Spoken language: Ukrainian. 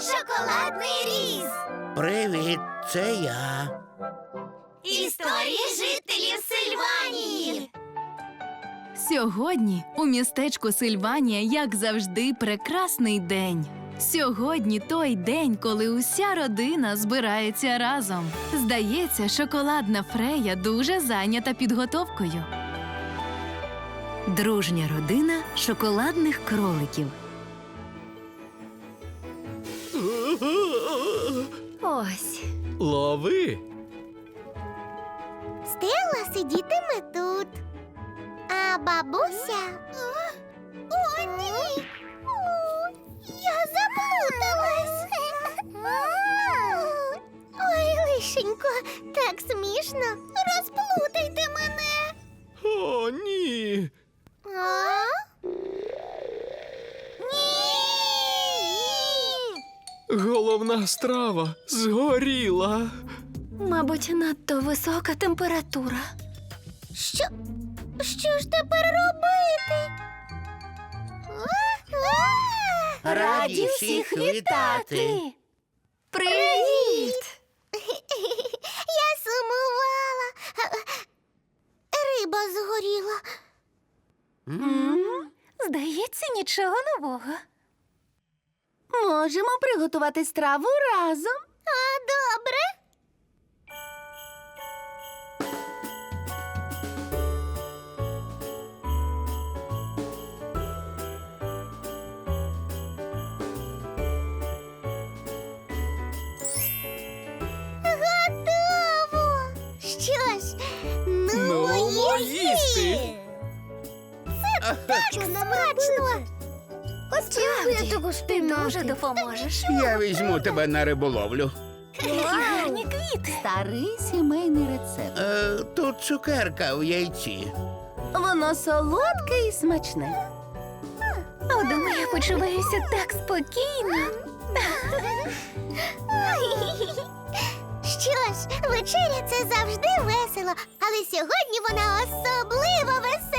Шоколадний різ. Привіт, це я. Історії жителів Сильванії. Сьогодні у містечку Сильванія, як завжди, прекрасний день. Сьогодні той день, коли уся родина збирається разом. Здається, шоколадна фрея дуже зайнята підготовкою. Дружня родина шоколадних кроликів. Ось. Лови. Стелла сидітиме тут. А бабуся. О, ні. О, я заплуталась. Ой, лишенько, так смішно. Розплутайте мене. О, ні. А? Ні. Головна страва згоріла. Мабуть, надто висока температура. Що? Що ж тепер робити? Раді всіх вітати. Привіт! Я сумувала. Риба згоріла. Здається, нічого нового. Можемо приготувати страву разом. А добре. Готово. Що ж, ну, Ну, їсти. їсти. Так смачно. Справді, ти дуже допоможеш. Я візьму тебе на риболовлю. Гарні квіти. Старий сімейний рецепт. Е, тут цукерка в яйці. Воно солодке і смачне. Удома я почуваюся так спокійно. Що ж, вечеря це завжди весело, але сьогодні вона особливо весела.